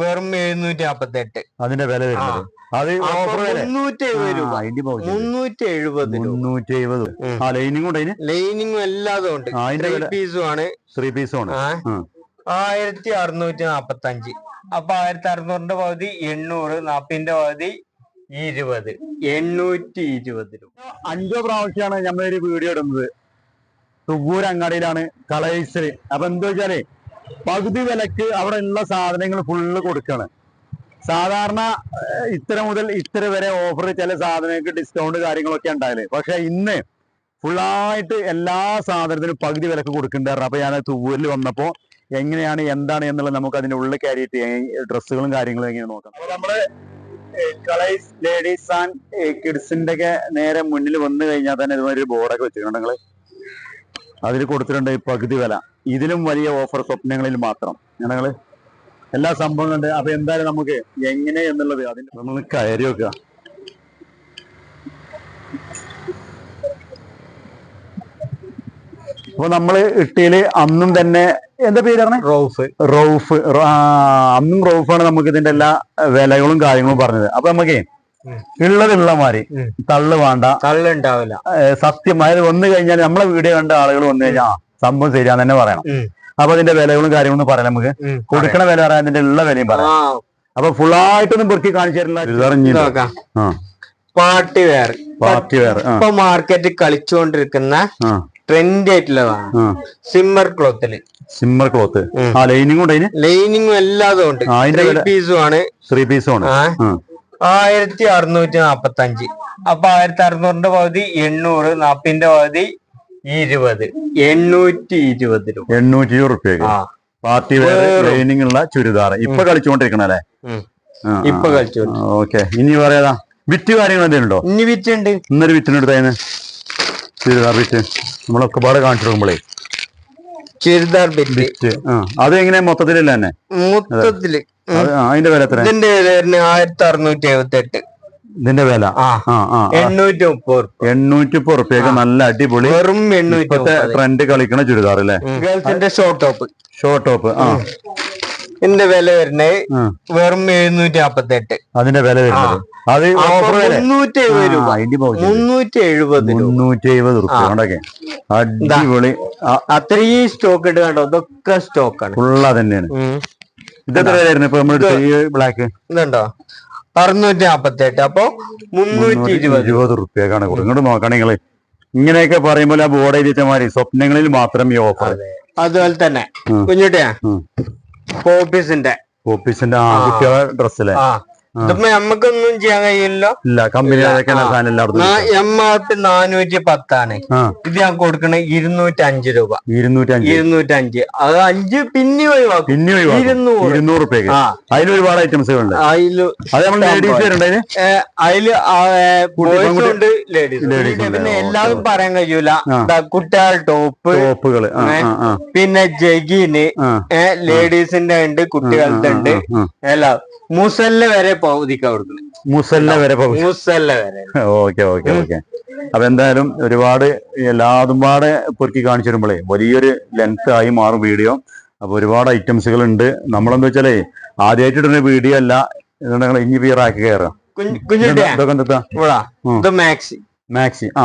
വെറും എഴുന്നൂറ്റി നാപ്പത്തി എട്ട് അതിന്റെ വില വരുന്നത്. അത് മുന്നൂറ്റി എഴുപത് രൂപ. മുന്നൂറ്റി എഴുപത് രൂപ. മുന്നൂറ്റി എഴുപത് ആ ലൈനിങ് ഉണ്ട് അതിന്? ലൈനിങ്ങും എല്ലാതും ഉണ്ട്. ത്രീ പീസും ആണ്. ത്രീ പീസും ആണ്. ആയിരത്തി അറുന്നൂറ്റി നാപ്പത്തി അഞ്ച് അപ്പൊ ആയിരത്തി അറുന്നൂറിന്റെ പകുതി എണ്ണൂറ്. നാപ്പിന്റെ പകുതി ഇരുപത്. എണ്ണൂറ്റി ഇരുപത് രൂപ അഞ്ചോ പ്രാവശ്യമാണ് നമ്മളൊരു വീഡിയോ ഇടുന്നത്. തുവൂർ അങ്ങാടിയിലാണ് കളേഴ്സിൽ അപ്പൊ എന്താ വെച്ചാലേ പകുതി വിലക്ക് അവിടെ ഉള്ള സാധനങ്ങൾ ഫുള്ള് കൊടുക്കാണ്. സാധാരണ ഇത്ര മുതൽ ഇത്ര വരെ ഓഫർ ചില സാധനങ്ങൾക്ക് ഡിസ്കൗണ്ട് കാര്യങ്ങളൊക്കെ ഉണ്ടായാലേ പക്ഷെ ഇന്ന് ഫുള്ളായിട്ട് എല്ലാ സാധനത്തിനും പകുതി വിലക്ക് കൊടുക്കുന്നുണ്ടായിരുന്നു അപ്പൊ ഞാൻ തുവൂരിൽ വന്നപ്പോ എങ്ങനെയാണ് എന്താണ് എന്നുള്ളത് നമുക്ക് അതിന്റെ ഉള്ളിൽ കയറിയിട്ട് ഡ്രസ്സുകളും കാര്യങ്ങളും എങ്ങനെ നോക്കാം. അപ്പൊ നമ്മൾ കളേഴ്സ് ലേഡീസ് ആൻഡ് കിഡ്സിന്റെ ഒക്കെ നേരെ മുന്നിൽ വന്നു കഴിഞ്ഞാൽ തന്നെ ഇതുമാതിരി ബോർഡൊക്കെ വെച്ചിട്ടുണ്ട്. നിങ്ങൾ അതിൽ കൊടുത്തിട്ടുണ്ട് ഈ പകുതി വില. ഇതിലും വലിയ ഓഫർ സ്വപ്നങ്ങളിൽ മാത്രം. ഞങ്ങൾ എല്ലാ സംഭവങ്ങളുണ്ട് അപ്പൊ എന്തായാലും നമുക്ക് എങ്ങനെ എന്നുള്ളത് അതിന് നമ്മൾ കയറി വെക്കുക അപ്പൊ നമ്മൾ ഇട്ടിയിൽ അന്നും തന്നെ എന്താ പേരാണ് റൌഫ്. റോഫ്. അന്നും റൌഫാണ് നമുക്ക് ഇതിന്റെ എല്ലാ വിലകളും കാര്യങ്ങളും പറഞ്ഞത്. അപ്പൊ നമുക്ക്. ഉള്ളതുള്ള മാതിരി. തള്ളു വേണ്ട. തള്ളുണ്ടാവില്ല. സത്യം അതായത് വന്നു കഴിഞ്ഞാൽ നമ്മളെ വീഡിയോ കണ്ട ആളുകൾ വന്നു കഴിഞ്ഞാൽ സംഭവം ശരിയാന്ന് തന്നെ പറയണം. അപ്പൊ അതിന്റെ വിലകളും കാര്യങ്ങളും പറയാം നമുക്ക്. കൊടുക്കണ വില പറയാം അതിന്റെ ഉള്ള വിലയും പറയാം. അപ്പൊ ഫുള്ളായിട്ടൊന്നും പെറുക്കി കാണിച്ചു തരില്ല നോക്കാം ആ. Party wear. പാർട്ടി വെയർ ആ. ഇപ്പൊ മാർക്കറ്റിൽ കളിച്ചുകൊണ്ടിരിക്കുന്ന ട്രെൻഡ് ആയിട്ടുള്ളതാണ് സിമ്മർ ക്ലോത്തിൽ. Shimmer cloth. ലൈനിങ്ങും ആ ലൈനിങ്ങും ലൈനിങ്ങും എല്ലാതും ഉണ്ട്. ത്രീ പീസും ആണ്. ത്രീ പീസും ആണ്. ആയിരത്തി അറുന്നൂറ്റി നാപ്പത്തി അഞ്ച് അപ്പൊ ആയിരത്തി അറുന്നൂറിന്റെ പകുതി എണ്ണൂറ് നാപ്പിന്റെ പകുതി ഇരുപത്. എണ്ണൂറ്റി ഇരുപത് രൂപ എണ്ണൂറ്റി ഇരുപത് റുപ്യ പാർട്ടി ട്രെയിനിങ്. ഉള്ള ചുരിദാർ. ഇപ്പൊ കളിച്ചുകൊണ്ടിരിക്കണല്ലേ ഇപ്പൊ കളിച്ചു ഓക്കെ. ഇനി പറയാതാ. വിറ്റ് കാര്യങ്ങൾ എന്തെങ്കിലും ഉണ്ടോ? ഇനി വിറ്റുണ്ട് ഇന്നൊരു വിറ്റിനെടുത്തായിരുന്നു ചുരിദാർ വിറ്റ്. നമ്മളൊക്കെ പാടെ കാണിച്ചു കൊടുക്കുമ്പോഴേ ചുരിദാർ ബിറ്റ് വിറ്റ്. ആ. അത് എങ്ങനെയാ മൊത്തത്തിലല്ല തന്നെ? മൊത്തത്തിൽ. അതിന്റെ വില എത്ര ഇതിന്റെ വില ആയിരത്തി അറുന്നൂറ്റി എഴുപത്തി എട്ട് ഇതിന്റെ വില. എണ്ണൂറ്റി മുപ്പത് എണ്ണൂറ്റി മുപ്പത് റുപ്യക്ക് നല്ല അടിപൊളി. വെറും എണ്ണൂറ്റി ട്രെൻഡ് കളിക്കണ ചുരിദാർ അല്ലേ? ഗേൾസിന്റെ ഷോർട്ട് ടോപ്പ് ഷോർട്ട് ടോപ്പ് ആ. ഇതിന്റെ വില വരുന്നത്. വെറും എഴുന്നൂറ്റി നാപ്പത്തി എട്ട് അതിന്റെ വില വരുന്നത്. അത് ഓഫർ മുന്നൂറ്റി എഴുപത് രൂപ. മുന്നൂറ്റി എഴുപത് രൂപ. മുന്നൂറ്റി എഴുപത് റുപ്യ അടിപൊളി. അത്രയും സ്റ്റോക്ക് ഇട്ട് കണ്ടോ ഇതൊക്കെ സ്റ്റോക്കാണ് ഫുള്ള തന്നെയാണ്. ഇത്. എത്ര വിലയായിരുന്നു ഇപ്പൊ നമ്മൾ എടുത്ത ഈ ബ്ലാക്ക് ഇതുണ്ടോ? അറുന്നൂറ്റി നാപ്പത്തി എട്ട് അപ്പൊ മുന്നൂറ്റി ഇരുപത്. ഇരുപത് റുപ്യക്കാണ് കൊടുക്കുന്നത് ഇങ്ങോട്ട് നോക്കണം നിങ്ങൾ. ഇങ്ങനെയൊക്കെ പറയുമ്പോൾ ആ ബോർഡ് എഴുതിച്ച മാതിരി സ്വപ്നങ്ങളിൽ മാത്രം ഈ ഓഫർ അതുപോലെ തന്നെ. കുഞ്ഞുട്ടിയാ? ഓഫീസിന്റെ ഓഫീസിന്റെ കുട്ടികളെ ഡ്രസ്സിലെ ഇതിപ്പോ നമ്മക്കൊന്നും ചെയ്യാൻ കഴിയില്ലല്ലോ. ഇല്ല കമ്പനി എം ആർ പി നാനൂറ്റി പത്താണ് ഇത് ഞാൻ കൊടുക്കണ ഇരുന്നൂറ്റി അഞ്ച് രൂപ. ഇരുന്നൂറ്റി അഞ്ച് അത് അഞ്ച് പിന്നെ ഒഴിവാക്കും. പിന്നെ ഒഴിവാക്കും. ഇരുന്നൂറ്. ഇരുന്നൂറ് റുപ്യക്ക്. അതിൽ ഒരുപാട് ഐറ്റംസ് ഉണ്ട് അതിൽ അത് നമ്മൾ ലേഡീസ് വരുന്നുണ്ട് അതിന്? ഏ, അതിൽ ഉണ്ട് ലേഡീസ്. പിന്നെ എല്ലാവരും. പറയാൻ കഴിയൂല. കുട്ടികൾ ടോപ്പ്. ടോപ്പുകൾ. ആ പിന്നെ ജഗീന്. ലേഡീസിന്റെ ഉണ്ട് കുട്ടികളുടെ ഉണ്ട്. എല്ലാം. മുസല്ല വരെ പൗതിക്ക അവിടുന്ന്. മുസല്ല വരെ മുസല്ല വരെ. Okay okay okay. അപ്പൊ എന്തായാലും ഒരുപാട് എല്ലാതും പാടെ പൊറുക്കി കാണിച്ചു വരുമ്പോഴേ വലിയൊരു ലെങ്ത് ആയി മാറും വീഡിയോ അപ്പൊ ഒരുപാട് ഐറ്റംസുകൾ ഉണ്ട് നമ്മളെന്താ വെച്ചാലേ ആദ്യമായിട്ട് ഇടുന്ന വീഡിയോ അല്ല ഇനി ആക്കി കയറാം. മാക്സി മാക്സി ആ.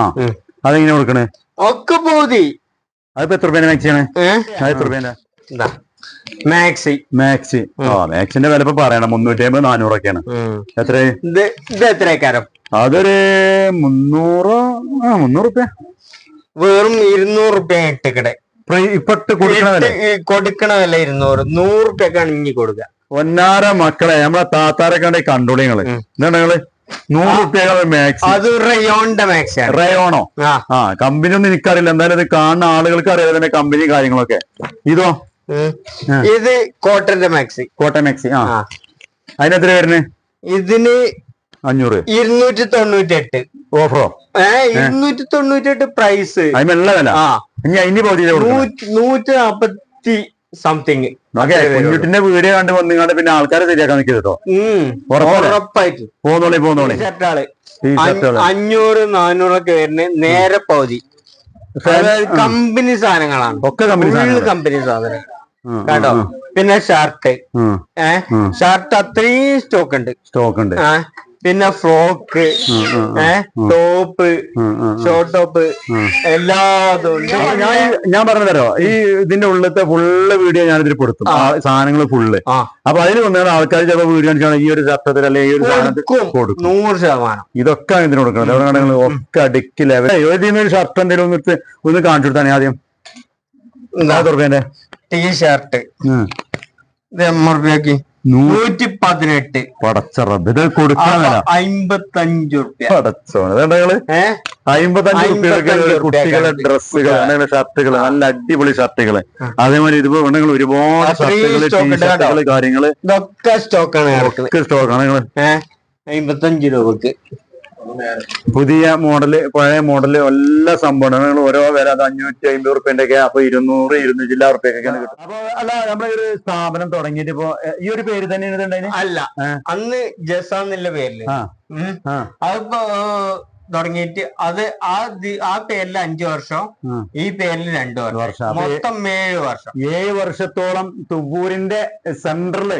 അതെങ്ങനെ കൊടുക്കണേ? ഒക്കെ പോതി. അതിപ്പോ എത്ര രൂപേന്റെ മാക്സിയാണ് അത് എത്ര രൂപേന്റെ? മാക്സി. മാക്സി. ആ മാക്സിന്റെ വില ഇപ്പൊ പറയണം. മുന്നൂറ്റി അമ്പത് നാനൂറൊക്കെയാണ്. എത്ര ഇത് എത്രക്കാരം അതൊരു മുന്നൂറ് ആ മുന്നൂറ് റുപ്യ വെറും ഇരുന്നൂറ് റുപ്യ ഇട്ടിക്കടെ ഇപ്പൊ ഇട്ട് കൊടുക്കണ കൊടുക്കണ വില ഇരുന്നൂറ്. നൂറ് റുപ്യക്കാണ് ഇനി കൊടുക്കുക ഒന്നാര മക്കളെ നമ്മളെ താത്താരെ കണ്ടേ കണ്ടോളി നിങ്ങൾ എന്താണ് നിങ്ങൾ? നൂറ് റുപ്യ മാക്സി. അത് റയോണിന്റെ മാക്സി റയോണോ? ആ. കമ്പനി ഒന്നും എനിക്കറിയില്ല. എന്തായാലും ഇത് കാണുന്ന ആളുകൾക്ക് അറിയാതെ തന്നെ കമ്പനി കാര്യങ്ങളൊക്കെ. ഇതോ. ഇത് കോട്ടന്റെ മാക്സി. കോട്ടൺ മാക്സി ആ. അതിനെത്ര വരുന്നത് ഇതിന് അഞ്ഞൂറ്. ഇരുന്നൂറ്റി തൊണ്ണൂറ്റി എട്ട് ഓഫറോ? ഇരുന്നൂറ്റി തൊണ്ണൂറ്റി എട്ട് പ്രൈസ്. അതിനുള്ള വില? ആ. നൂറ്റി നാപ്പത്തി സംതിങ്. കുഞ്ഞുട്ടിന്റെ വീഡിയോ കണ്ട് നിങ്ങളുടെ പിന്നെ ആൾക്കാരെ ശരിയാക്കാൻ നിൽക്കരുത്? ഉറപ്പായിട്ട്. പോന്നോളി പോന്നോളി. ഷർട്ടാൾ അഞ്ഞൂറ് നാനൂറൊക്കെ വരുന്നത് നേരെ പകുതി. കമ്പനി സാധനങ്ങളാണ്. ഒക്കെ കമ്പനി സാധനങ്ങൾ സാധനം കേട്ടോ പിന്നെ ഷർട്ട് ഏഹ് ഷർട്ട് അത്രയും സ്റ്റോക്ക് ഉണ്ട്. സ്റ്റോക്ക് ഉണ്ട്. പിന്നെ ഫ്രോക്ക് ടോപ്പ്. ഷോർട്ട് ടോപ്പ് എല്ലാതും ഞാൻ ഞാൻ പറഞ്ഞു തരോ ഈ ഇതിന്റെ ഉള്ളിലത്തെ ഫുള്ള് വീഡിയോ ഞാൻ ഇതിൽ കൊടുത്തു സാധനങ്ങൾ ഫുള്ള് അപ്പൊ അതിൽ വന്നാൽ ആൾക്കാർ ചിലപ്പോൾ വീഡിയോ കാണിച്ചാൽ ഈ ഒരു ചട്ടത്തിൽ അല്ലെങ്കിൽ ഈ ഒരു സാധനത്തിൽ കൊടുക്കും. നൂറ് ശതമാനം. ഇതൊക്കെ ഇതിന് കൊടുക്കണം. എവിടെ ഒക്കെ അടുക്കി ലെവൽ ഇതിന് ഒരു ഷർട്ട് എന്തെങ്കിലും ഒന്ന് ഒന്ന് കാണിച്ചു കൊടുത്താണെ ആദ്യം. നാൽപ്പത് റുപ്യന്റെ ടീ ഷർട്ട് ഇത് എമ്മ റുപ്യക്ക് നൂറ്റി പതിനെട്ട് പടച്ച റബ്ബ് ഇത് കൊടുക്കാനല്ല അമ്പത്തഞ്ചു റുപ്യ അമ്പത്തഞ്ച് കുട്ടികളെ ഡ്രസ്സുകൾ ഷർട്ടുകൾ നല്ല അടിപൊളി ഷർട്ടുകൾ. അതേമാതിരി ഇതിപ്പോ പെണ്ണുങ്ങൾ ഒരുപാട് ഷർട്ടുകൾ ടീഷർട്ടുകൾ കാര്യങ്ങൾ. ഇതൊക്കെ സ്റ്റോക്കാണ് സ്റ്റോക്കാണ് നിങ്ങൾ അമ്പത്തഞ്ച് രൂപക്ക്. പുതിയ മോഡൽ പഴയ മോഡൽ എല്ലാ സംഭവങ്ങളും. ഓരോ വില അത് അഞ്ഞൂറ്റി അമ്പത് റുപ്യന്റെ ഒക്കെ അപ്പൊ ഇരുന്നൂറ് ഇരുന്നൂറ്റി എല്ലാ റുപ്യൊക്കെയാണ് കിട്ടും അപ്പൊ അല്ല നമ്മളെ ഒരു സ്ഥാപനം തുടങ്ങിയിട്ട് ഇപ്പൊ ഈ ഒരു പേര് തന്നെ ഇരുന്നുണ്ടായി അല്ല. അന്ന് ജസാന്നുള്ള പേരിൽ. ആ. ഉം. ആ. അതിപ്പോ തുടങ്ങിയിട്ട് അത് ആ ആ പേരിൽ അഞ്ചു വർഷം ഈ പേരിൽ രണ്ടു വർഷം. മൊത്തം ഏഴ് വർഷം. ഏഴ് വർഷത്തോളം തുവൂരിന്റെ സെന്ററിൽ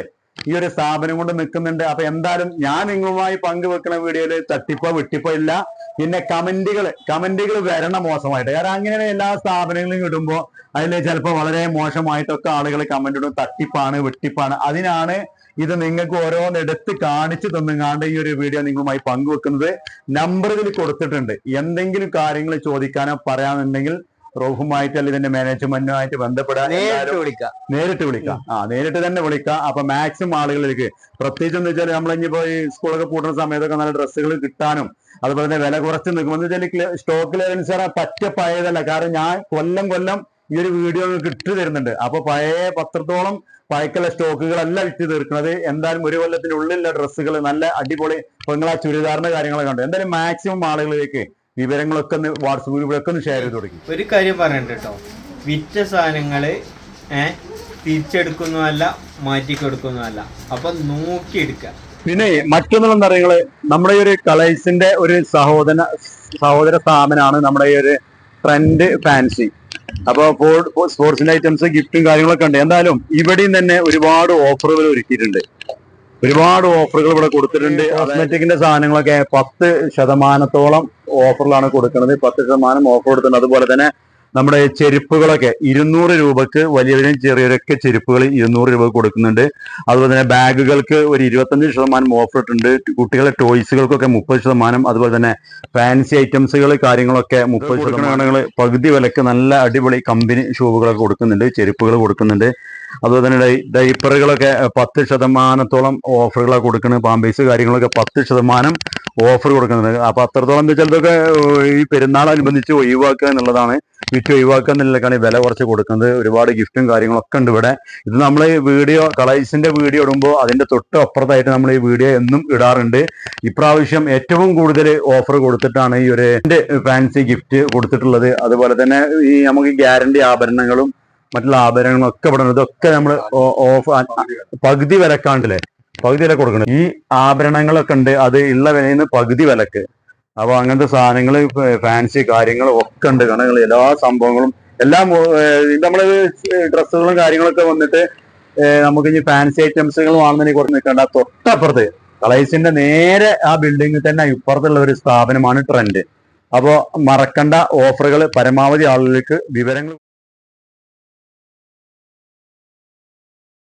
ഈ ഒരു സ്ഥാപനം കൊണ്ട് നിൽക്കുന്നുണ്ട്. അപ്പൊ എന്തായാലും ഞാൻ നിങ്ങളുമായി പങ്കുവെക്കുന്ന വീഡിയോയിൽ തട്ടിപ്പോ വെട്ടിപ്പോ ഇല്ല. പിന്നെ കമന്റുകൾ കമന്റുകൾ വരണ മോശമായിട്ട്. കാരണം അങ്ങനെ എല്ലാ സ്ഥാപനങ്ങളിലും ഇടുമ്പോ അതിൽ ചിലപ്പോൾ വളരെ മോശമായിട്ടൊക്കെ ആളുകൾ കമന്റ് ഇടും. തട്ടിപ്പാണ് വെട്ടിപ്പാണ്. അതിനാണ് ഇത് നിങ്ങൾക്ക് ഓരോന്ന് എടുത്ത് കാണിച്ചു തന്നുങ്ങാണ്ട് ഈ ഒരു വീഡിയോ നിങ്ങളുമായി പങ്കുവെക്കുന്നത്. നമ്പറുകൾ കൊടുത്തിട്ടുണ്ട്. എന്തെങ്കിലും കാര്യങ്ങൾ ചോദിക്കാനോ പറയാനുണ്ടെങ്കിൽ റോഹുമായിട്ട് അല്ലെങ്കിൽ ഇതിന്റെ മാനേജ്മെന്റുമായിട്ട് ബന്ധപ്പെടാൻ നേരിട്ട് വിളിക്കാം. നേരിട്ട് വിളിക്കാം. ആ നേരിട്ട് തന്നെ വിളിക്കാം. അപ്പൊ മാക്സിമം ആളുകളിലേക്ക്. പ്രത്യേകിച്ച് എന്ന് വെച്ചാൽ നമ്മൾ ഇനിയിപ്പോ ഈ സ്കൂളൊക്കെ പൂട്ടുന്ന സമയത്തൊക്കെ നല്ല ഡ്രസ്സുകൾ കിട്ടാനും അതുപോലെ തന്നെ വില കുറച്ച് നിൽക്കുമ്പോൾ എന്ന് വെച്ചാൽ സ്റ്റോക്ക് ലെവൽസ് പറ്റ പഴയതല്ല. കാരണം ഞാൻ കൊല്ലം കൊല്ലം ഈ ഒരു വീഡിയോ നിങ്ങൾക്ക് ഇട്ട് തരുന്നുണ്ട്. അപ്പൊ പഴയ പത്രത്തോളം പഴക്കുള്ള സ്റ്റോക്കുകളല്ല ഇട്ട് തീർക്കുന്നത്. എന്തായാലും ഒരു കൊല്ലത്തിനുള്ളിലുള്ള ഡ്രസ്സുകൾ നല്ല അടിപൊളി പെങ്ങളാ ചുരിദാറിന്റെ കാര്യങ്ങളൊക്കെ ഉണ്ട്. എന്തായാലും മാക്സിമം ആളുകളിലേക്ക് വിവരങ്ങളൊക്കെ ഒന്ന് വാട്സപ്പ് ഗ്രൂപ്പിലൊക്കെ ഒന്ന് ഷെയർ ചെയ്ത് തുടങ്ങി ഒരു കാര്യം പറയണ്ട കേട്ടോ വിറ്റ സാധനങ്ങൾ തിരിച്ചെടുക്കുന്നതല്ല മാറ്റി കൊടുക്കുന്നതല്ല അപ്പൊ നോക്കിയെടുക്കുക പിന്നെ മറ്റൊന്നുള്ള നിറയങ്ങൾ നമ്മുടെ ഈ ഒരു കളേഴ്സിന്റെ ഒരു സഹോദര സഹോദര സ്ഥാപനമാണ് നമ്മുടെ ഈ ഒരു ട്രെൻഡ് ഫാൻസി. അപ്പൊ സ്പോർട്സിന്റെ ഐറ്റംസ് ഗിഫ്റ്റും കാര്യങ്ങളൊക്കെ ഉണ്ട്. എന്തായാലും ഇവിടെയും തന്നെ ഒരുപാട് ഓഫറുകൾ ഒരുക്കിയിട്ടുണ്ട്. ഒരുപാട് ഓഫറുകൾ ഇവിടെ കൊടുത്തിട്ടുണ്ട്. കോസ്മെറ്റിക്കിന്റെ സാധനങ്ങളൊക്കെ പത്ത് ശതമാനത്തോളം ഓഫറിലാണ് കൊടുക്കുന്നത്. പത്ത് ശതമാനം ഓഫർ കൊടുത്തിട്ടുണ്ട്. അതുപോലെ തന്നെ നമ്മുടെ ചെരുപ്പുകളൊക്കെ ഇരുന്നൂറ് രൂപക്ക് വലിയവരും ചെറിയവരൊക്കെ ചെരുപ്പുകൾ ഇരുന്നൂറ് രൂപ കൊടുക്കുന്നുണ്ട്. അതുപോലെ തന്നെ ബാഗുകൾക്ക് ഒരു ഇരുപത്തഞ്ച് ശതമാനം ഓഫർ ഇട്ടുണ്ട് കുട്ടികളുടെ ടോയ്സുകൾക്കൊക്കെ മുപ്പത് ശതമാനം. അതുപോലെ തന്നെ ഫാൻസി ഐറ്റംസുകൾ കാര്യങ്ങളൊക്കെ മുപ്പത് ശതമാനങ്ങൾ പകുതി വിലക്ക് നല്ല അടിപൊളി കമ്പനി ഷൂവുകളൊക്കെ കൊടുക്കുന്നുണ്ട് ചെരുപ്പുകൾ കൊടുക്കുന്നുണ്ട്. അതുപോലെ തന്നെ ഡൈ ഡൈപ്പറുകളൊക്കെ പത്ത് ശതമാനത്തോളം ഓഫറുകളൊക്കെ കൊടുക്കുന്നത്. പാമ്പേസ് കാര്യങ്ങളൊക്കെ പത്ത് ശതമാനം ഓഫർ കൊടുക്കുന്നുണ്ട്. അപ്പൊ അത്രത്തോളം എന്താ വെച്ചാൽ ഇതൊക്കെ ഈ പെരുന്നാളനുബന്ധിച്ച് ഒഴിവാക്കുക എന്നുള്ളതാണ് വിറ്റ് ഒഴിവാക്കുക എന്നുള്ളതാണ് വില കുറച്ച് കൊടുക്കുന്നത്. ഒരുപാട് ഗിഫ്റ്റും കാര്യങ്ങളൊക്കെ ഉണ്ട് ഇവിടെ. ഇത് നമ്മൾ വീഡിയോ കളേഴ്സിന്റെ വീഡിയോ ഇടുമ്പോൾ അതിന്റെ തൊട്ട് അപ്പുറത്തായിട്ട് നമ്മൾ ഈ വീഡിയോ എന്നും ഇടാറുണ്ട്. ഇപ്രാവശ്യം ഏറ്റവും കൂടുതൽ ഓഫർ കൊടുത്തിട്ടാണ് ഈ ഒരു ഫാൻസി ഗിഫ്റ്റ് കൊടുത്തിട്ടുള്ളത്. അതുപോലെ തന്നെ ഈ നമുക്ക് ഗ്യാരണ്ടി ആഭരണങ്ങളും മറ്റുള്ള ആഭരണങ്ങളും ഒക്കെ ഇവിടെ. ഇതൊക്കെ നമ്മൾ ഓഫ് പകുതി വിലക്കാണ്ടല്ലേ പകുതി വില കൊടുക്കണം. ഈ ആഭരണങ്ങളൊക്കെ ഉണ്ട്. അത് ഉള്ള വിലയിൽ നിന്ന് പകുതി വിലക്ക്. അപ്പൊ അങ്ങനത്തെ സാധനങ്ങൾ ഫാൻസി കാര്യങ്ങളും ഒക്കെ ഉണ്ട് കാരണം എല്ലാ സംഭവങ്ങളും എല്ലാം നമ്മൾ ഡ്രസ്സുകളും കാര്യങ്ങളൊക്കെ വന്നിട്ട് നമുക്ക് ഇനി ഫാൻസി ഐറ്റംസുകൾ വാങ്ങുന്നതിനെ കുറച്ച് നിൽക്കേണ്ട തൊട്ടപ്പുറത്ത് കളേഴ്സിന്റെ നേരെ ആ ബിൽഡിംഗിൽ തന്നെ ഇപ്പുറത്തുള്ള ഒരു സ്ഥാപനമാണ് ട്രെൻഡ് അപ്പോ മറക്കണ്ട ഓഫറുകൾ പരമാവധി ആളുകൾക്ക് വിവരങ്ങൾ